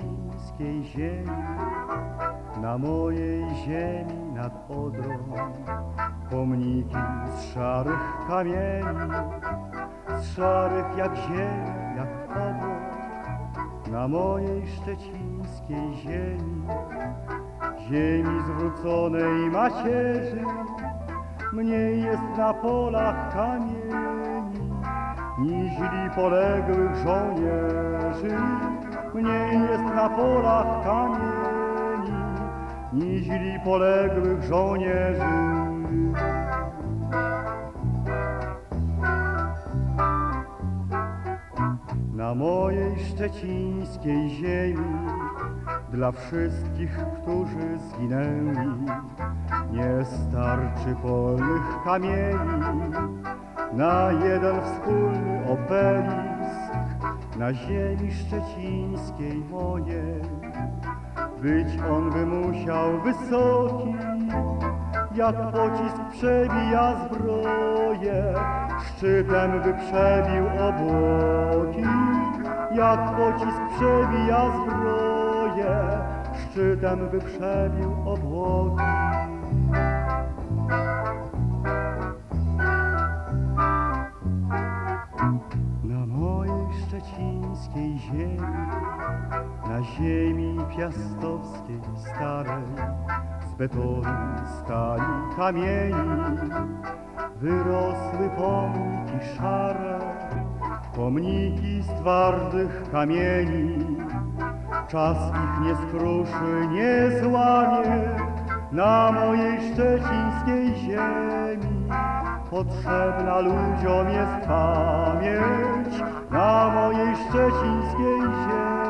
szczecińskiej ziemi, na mojej ziemi nad Odrą, pomniki z szarych kamieni, z szarych jak ziemia, jak obłok, na mojej szczecińskiej ziemi, ziemi zwróconej macierzy, mniej jest na polach kamieni, niźli poległych żołnierzy, mniej jest na polach kamieni, niźli poległych żołnierzy. Na mojej szczecińskiej ziemi dla wszystkich, którzy zginęli, nie starczy polnych kamieni na jeden wspólny obelisk na ziemi szczecińskiej mojej. Być on by musiał wysoki, jak pocisk przebija zbroję, szczytem by przebił obłoki, jak pocisk przebija zbroję, szczytem by przebił obłoki. Ziemi piastowskiej starej, z betonu, stali, kamieni, wyrosły pomniki szare, pomniki z twardych kamieni. Czas ich nie skruszy, nie złamie na mojej szczecińskiej ziemi. Potrzebna ludziom jest pamięć na mojej szczecińskiej ziemi.